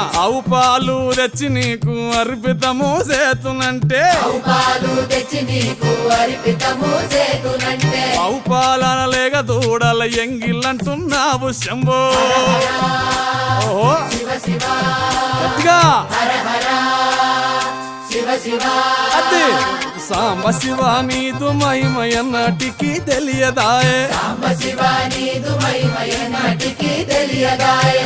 ఆవు పాలు తెచ్చి నీకు అర్పితము చేతునంటే. పాలు తెచ్చి నీకు అర్పితము చేతునంటే. ఆవు పాలన లేక దూడల ఎంగిల్లంటున్నావు శంభో. గట్టిగా. అది సాంబ శివ నీదు మహిమయన్నటికి తెలియదాయే. సాంబ శివ నీదు మహిమయ నాటికి తెలియదాయే.